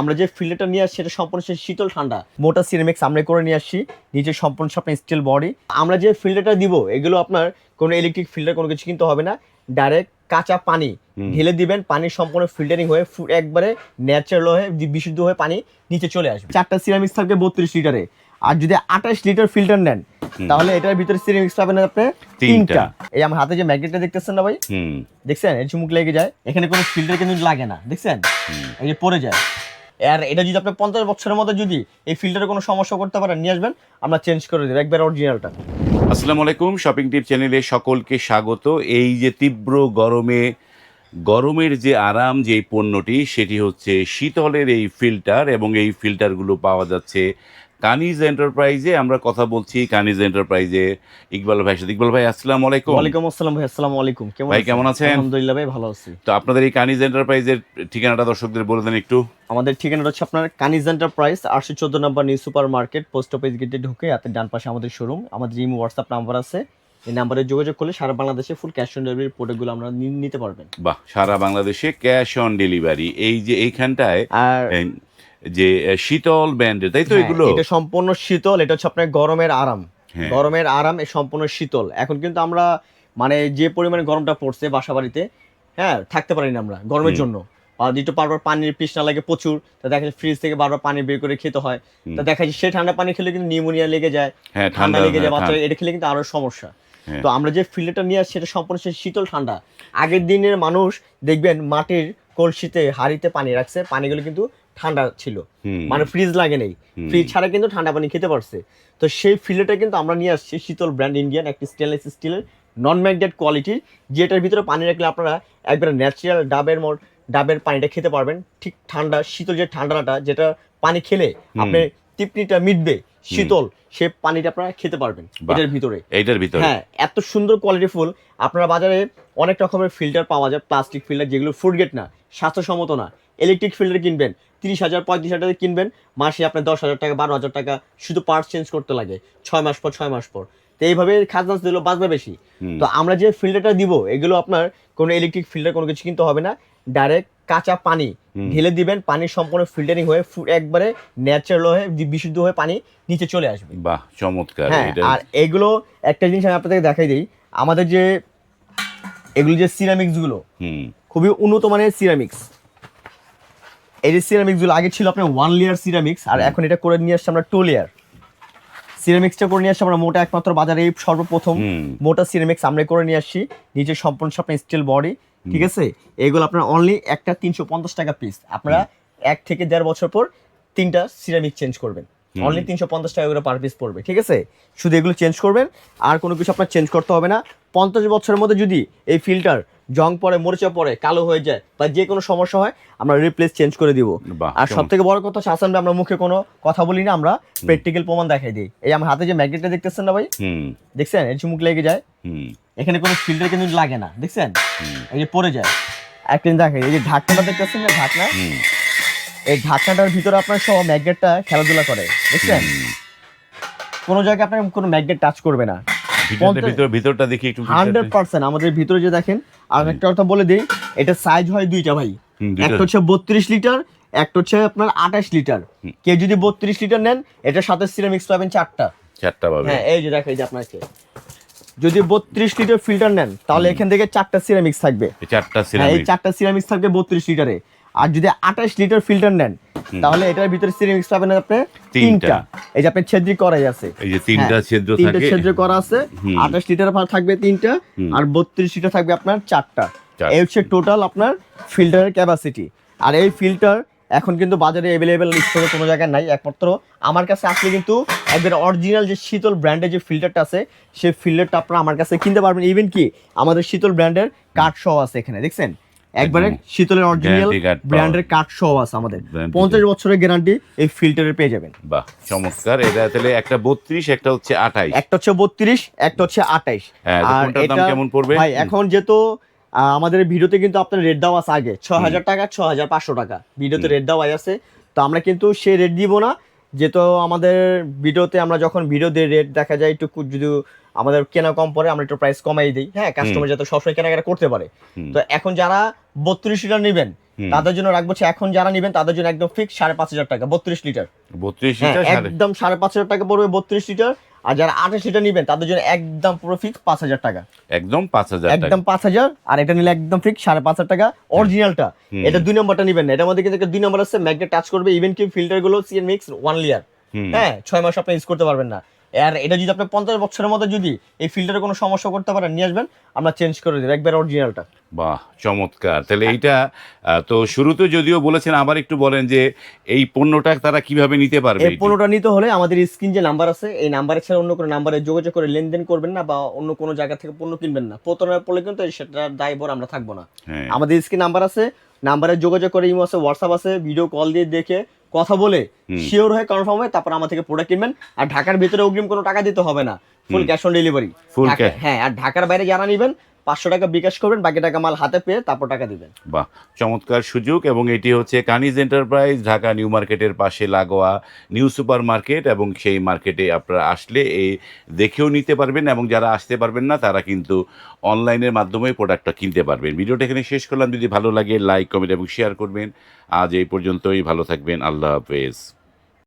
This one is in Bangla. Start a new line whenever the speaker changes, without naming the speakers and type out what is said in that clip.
আমরা যে ফিল্টারটা নিয়ে আসছি এটা সম্পূর্ণ শীতল ঠান্ডা। মোটা সিনেমিক্স আমরা করে নিয়ে আসছি নিচে সম্পূর্ণ সব আপনার স্টিল বডি আমরা যে ফিল্টারটা দিব এগুলো আপনার কোনো ইলেকট্রিক ফিল্টার কোনো কিছু কিনতে হবে না। ডাইরেক্ট কাঁচা পানি ঢেলে দিবেন পানি সম্পূর্ণ ফিল্টারিং হয়ে একবারে ন্যাচারাল হয়ে বিশুদ্ধ হয়ে পানি নিচে চলে আসবে। চারটা সিরামিক্স থাকবে বত্রিশ লিটারে। আর যদি আঠাশ লিটার ফিল্টার নেন তাহলে এটার ভিতরে সিরামিক্স পাবেন আপনি
তিনটা।
তিনটা। এই আমার হাতে যে ম্যাগনেটটা দেখতেছেন না ভাই? দেখছেন? এর চুমুক লেগে যায়। এখানে কোনো ফিল্টার কিন্তু লাগে না। দেখছেন? এই যে পড়ে যায়। আর এটা যদি আপনি পঞ্চাশ বছরের মধ্যে যদি এই ফিল্টারে কোনো সমস্যা করতে পারেন নিয়ে আসবেন আমরা চেঞ্জ করে দেবো একবার অরিজিনালটা
আসসালামু আলাইকুম শপিং টিপ চ্যানেলে সকলকে স্বাগত। এই যে তীব্র গরমে গরমের যে আরাম যে পণ্যটি সেটি হচ্ছে শীতলের এই ফিল্টার এবং এই ফিল্টারগুলো পাওয়া যাচ্ছে কানিজ এন্টারপ্রাইজে আমরা কথা বলছি কানিজ এন্টারপ্রাইজে ইকবাল ভাই সাথে। ইকবাল ভাই আসসালামু আলাইকুম।
ওয়ালাইকুম আসসালাম ভাই আসসালামু আলাইকুম। কেমন
ভাই, কেমন আছেন?
আলহামদুলিল্লাহ ভাই ভালো আছি।
তো আপনাদের এই কানিজ এন্টারপ্রাইজের ঠিকানাটা দর্শকদের বলে দেন একটু।
আমাদের ঠিকানাটা হচ্ছে আপনার কানিজ এন্টারপ্রাইজ আটশো চোদ্দ number new super market post office গেটে ঢুকে হাতের ডান পাশে আমাদের শোরুম আমাদের ইমো হোয়াটসঅ্যাপ নাম্বার আছে এই নাম্বারে যোগাযোগ করলে সারা বাংলাদেশে ফুল ক্যাশ অন ডেলিভারি প্রোডাক্টগুলো আমরা নিতে পারবেন।
বাহ সারা বাংলাদেশে ক্যাশ অন ডেলিভারি এই যে এইখানটায়
আর
যে শীতল ব্যান্ডের তাই তো
হ্যাঁ,
এগুলো?
এটা সম্পূর্ণ শীতল এটা হচ্ছে আপনার গরমের আরাম।
হ্যাঁ।
গরমের আরাম সম্পূর্ণ শীতল। এখন কিন্তু আমরা মানে যে পরিমাণে গরমটা পড়ছে বাসা বাড়িতে হ্যাঁ থাকতে পারি না আমরা গরমের জন্য। যেহেতু বারবার পানির পিছনা লাগে প্রচুর। তা দেখা যায় ফ্রিজ থেকে বারবার পানি বের করে খেতে হয়। তা দেখা যায় সে ঠান্ডা পানি খেলে কিন্তু নিউমোনিয়া লেগে যায়
হ্যাঁ
ঠান্ডা লেগে যায়
হ্যাঁ,
বাচ্চা এটা খেলে কিন্তু আরও সমস্যা।
হ্যাঁ।
তো আমরা যে ফিল্টারটা নিয়ে আসছি এটা সম্পূর্ণ সে শীতল ঠান্ডা। আগের দিনের মানুষ দেখবেন মাটির কলসিতে হাড়িতে পানি রাখছে পানিগুলো কিন্তু ঠান্ডা ছিল। মানে ফ্রিজ লাগে নেই। ফ্রিজ ছাড়া কিন্তু ঠান্ডা পানি খেতে পারছে। তো সেই ফিল্টারটা কিন্তু আমরা নিয়ে আসছি শীতল ব্র্যান্ড ইন্ডিয়ান একটি স্টেনলেস স্টিলের নন ম্যাগনেট কোয়ালিটির যেটার ভিতরে পানি রাখলে আপনারা একবার ন্যাচারাল ডাবের মোট ডাবের পানিটা খেতে পারবেন। ঠিক ঠান্ডা শীতল যে ঠান্ডাটা যেটা পানি খেলে আপনি তৃপ্তিটা মিটবে শীতল সে পানিটা আপনারা খেতে পারবেন এটার ভিতরে।
এইটার ভিতরে।
হ্যাঁ এত সুন্দর কোয়ালিটি ফুল। আপনারা বাজারে অনেক রকমের ফিল্টার পাওয়া যায় প্লাস্টিক ফিল্টার যেগুলো ফুড গেট না স্বাস্থ্যসম্মত না। ইলেকট্রিক ফিল্টার কিনবেন তিরিশ হাজার পঁয়ত্রিশ হাজার টাকা কিনবেন। মাসে আপনার দশ হাজার টাকা বারো হাজার টাকা শুধু পার্টস চেঞ্জ করতে লাগে ছয় মাস পর ছয় মাস পর। তো এইভাবে খাজনাস দিলেও বাঁচবে বেশি। তো আমরা যে ফিল্টারটা দিব এগুলো আপনার কোনো ইলেকট্রিক ফিল্টার কোনো কিছু কিনতে হবে না। ডাইরেক্ট কাঁচা পানি। ঢেলে দিবেন পানি সম্পূর্ণ ফিল্টারিং হয়ে একবারে ন্যাচারাল হয়ে বিশুদ্ধ হয়ে পানি নিচে চলে আসবে।
বাহ চমৎকার।
হ্যাঁ আর এগুলো একটা জিনিস আমি আপনাদেরকে দেখাই দিই। আমাদের যে এগুলো যে
সিরামিক্সগুলো
খুবই উন্নত মানের সিরামিক্স এই যে সিরামিক্সগুলো আগে ছিল আপনার ওয়ান লেয়ার সিরামিক্স আর এখন এটা করে নিয়ে আসছে আমরা টু লেয়ার সিরামিক্সটা করে নিয়ে আসছি আমরা মোটা একমাত্র বাজারে সর্বপ্রথম মোটা সিরামিক্স আমরা করে নিয়ে আসছি নিচে সম্পূর্ণ সব স্টিল বডি ঠিক আছে? এগুলো আপনার অনলি একটা তিনশো পঞ্চাশ টাকা পিস আপনারা এক থেকে দেড় বছর পর তিনটা সিরামিক চেঞ্জ করবেন। অনলি তিনশো পঞ্চাশ টাকা করে পার পিস পড়বে ঠিক আছে? শুধু এগুলো চেঞ্জ করবেন আর কোনো কিছু আপনার চেঞ্জ করতে হবে না। পঞ্চাশ বছরের মধ্যে যদি এই ফিল্টার জং পড়ে মরিচা পরে কালো হয়ে যায় বা যে কোনো সমস্যা হয় আমরা রিপ্লেস চেঞ্জ করে দিব। আর সব থেকে বড় কথা হাসান ভাই আমরা মুখে কোনো কথা বলি না আমরা প্র্যাকটিক্যাল প্রমাণ দেখাই দিই। এই আমার হাতে যে ম্যাগনেটটা দেখতেছেন না ভাই? দেখছেন? এর চুমুক লেগে যায়।
হুম।
এখানে কোনো ফিল্টার কিন্তু লাগে না দেখছেন? এই যে পড়ে যায়। একদিন দেখেন এই যে ঢাকনাটা দেখতেছেন না ঢাকনা? এই ঢাকনাটার ভিতরে আপনার সব ম্যাগনেটটা খেলাধুলা করে দেখছেন? কোনো জায়গায় আপনার কোনো ম্যাগনেট টাচ করবে না।
ভিতর ভিতরটা দেখি একটু
হান্ড্রেড পার্সেন্ট আমাদের ভিতরে যে দেখেন আর একটা কথা বলে দিই এটা সাইজ হয় দুইটা ভাই। একটা হচ্ছে বত্রিশ লিটার একটা হচ্ছে আপনার আঠাশ লিটার। কেউ যদি বত্রিশ লিটার নেন এটার সাথে সিরামিক্স পাবেন চারটা।
চারটা পাবে
হ্যাঁ এই যে দেখো এই যে আপনাকে যদি বত্রিশ লিটার ফিল্টার নেন তাহলে এখান থেকে চারটা সিরামিক্স থাকবে।
চারটা
হ্যাঁ এই চারটা সিরামিক্স থাকবে বত্রিশ লিটারে। আর যদি আঠাশ লিটার ফিল্টার নেন তাহলে এটার ভিতরে সিরামিক্স পাবেন আপনি
তিনটা।
তিনটা। এই যে আপনার ছেদ্রি করাই আছে।
এই যে তিনটা
হ্যাঁ,
ছিদ্র
তিনটা
থাকে।
ছিদ্র করা আছে।
হুম।
আঠাশ লিটার থাকবে তিনটা আর বত্রিশ লিটার থাকবে আপনার চারটা।
চারটা।
এই হচ্ছে টোটাল আপনার ফিল্টারের ক্যাপাসিটি আর এই ফিল্টার এখন কিন্তু বাজারে অ্যাভেলেবেল স্টোরে কোনো জায়গায় নাই। একমাত্র আমার কাছে আসলে কিন্তু একবার অরিজিনাল যে শীতল ব্র্যান্ডের যে ফিল্টারটা আছে সেই ফিল্টারটা আপনারা আমার কাছে কিনতে পারবেন। ইভেন কি আমাদের শীতল ব্র্যান্ডের কাঠ সহ আছে এখানে দেখছেন? একবারে শীতলের অরিজিনাল। ব্র্যান্ডের কাঠ সহ আছে আমাদের। পঞ্চাশ বছরের গ্যারান্টি এই ফিল্টারে পেয়ে যাবেন।
বাহ চমৎকার। এটা তাহলে একটা বত্রিশ একটা হচ্ছে আঠাইশ।
একটা হচ্ছে বত্রিশ একটা হচ্ছে আঠাইশ।
হ্যাঁ, তো কোনটার দাম কেমন পড়বে?
ভাই এখন যেহেতু আহ, আমাদের ভিডিওতে কিন্তু আপনার রেট দেওয়া আছে আগে ছ হাজার টাকা ছ হাজার পাঁচশো টাকা। ভিডিওতে রেট দেওয়া আছে। তো আমরা কিন্তু সে রেট দিব না। যেহেতু আমাদের ভিডিওতে আমরা যখন ভিডিও দিয়ে রেট দেখা যায় একটু যদি আমাদের কেনা কম পরে আমরা একটু প্রাইস কমাই দিই। হ্যাঁ কাস্টমার যাতে সবসময় কেনাকাটা করতে পারে। তো এখন যারা বত্রিশ লিটার নেবেন তাদের জন্য রাখব এখন যারা নেবেন তাদের জন্য একদম ফিক্স সাড়ে পাঁচ হাজার টাকা বত্রিশ লিটার
বত্রিশ
হ্যাঁ একদম সাড়ে পাঁচ হাজার টাকা পড়বে বত্রিশ লিটার আর যারা আঠাশ লিটার নেবেন তাদের জন্য একদম পুরো ফিক্স পাঁচ হাজার টাকা।
একদম পাঁচ হাজার
একদম পাঁচ হাজার আর এটা নিলে একদম ফিক্স সাড়ে পাঁচ হাজার টাকা। অরিজিনালটা। এটা দুই নম্বরটা নেবেন না। এটার মধ্যে কিন্তু দুই নম্বর আছে ম্যাগনেট টাচ করবে ইভেন কি ফিল্টারগুলো সিএন মিক্স ওয়ান লিয়ার হ্যাঁ ছয় মাস আপনি ইউজ করতে পারবেন না। আর এটা যদি আপনি পঞ্চাশ বছরের মধ্যে যদি এই ফিল্টারে কোনো সমস্যা করতে পারেন, নিয়ে আসবেন, আমরা চেঞ্জ করে দেবো। একবার অরিজিনালটা
বাহ চমৎকার। তাহলে এইটা তো শুরুতে যদিও বলেছেন আবার একটু বলেন যে এই পণ্যটা তারা কীভাবে নিতে পারবে
এই পণ্যটা নিতে হলে আমাদের স্ক্রিন যে নাম্বার আছে এই নাম্বারে ছাড়া অন্য কোনো নাম্বারে যোগাযোগ করে লেনদেন করবেন না বা অন্য কোনো জায়গা থেকে পণ্য কিনবেন না। প্রতারণার পড়লে কিন্তু সেটার দায়ভার আমরা থাকব না।
হ্যাঁ।
আমাদের স্ক্রিন নাম্বার আছে নাম্বারে যোগাযোগ করে ইমো আছে হোয়াটসঅ্যাপ আছে ভিডিও কল দিয়ে দেখে কথা বলে শিওর হয়ে কনফার্ম হয়ে তারপর আমার থেকে প্রোডাক্ট কিনবেন। আর ঢাকার ভিতরে অগ্রিম কোনো টাকা দিতে হবে না। Full cash on delivery. হ্যাঁ আর ঢাকার বাইরে যারা নেবেন পাঁচশো টাকা বিকাশ করবেন, বাকি টাকা মাল হাতে পেয়ে তারপর টাকা দিবেন।
বাহ, চমৎকার সুযোগ এবং এটি হচ্ছে কানিজ এন্টারপ্রাইজ, ঢাকা নিউ মার্কেটের পাশে লাগোয়া নিউ সুপার মার্কেট এবং সেই মার্কেটে আপনারা আসলে এই দেখেও নিতে পারবেন এবং যারা আসতে পারবেন না, তারা কিন্তু অনলাইনের মাধ্যমে প্রোডাক্টটা কিনতে পারবেন। ভিডিওটা এখানে শেষ করলাম। যদি ভালো লাগে, লাইক, কমেন্ট এবং শেয়ার করবেন। আজ এই পর্যন্তই। ভালো থাকবেন। আল্লাহ হাফেজ।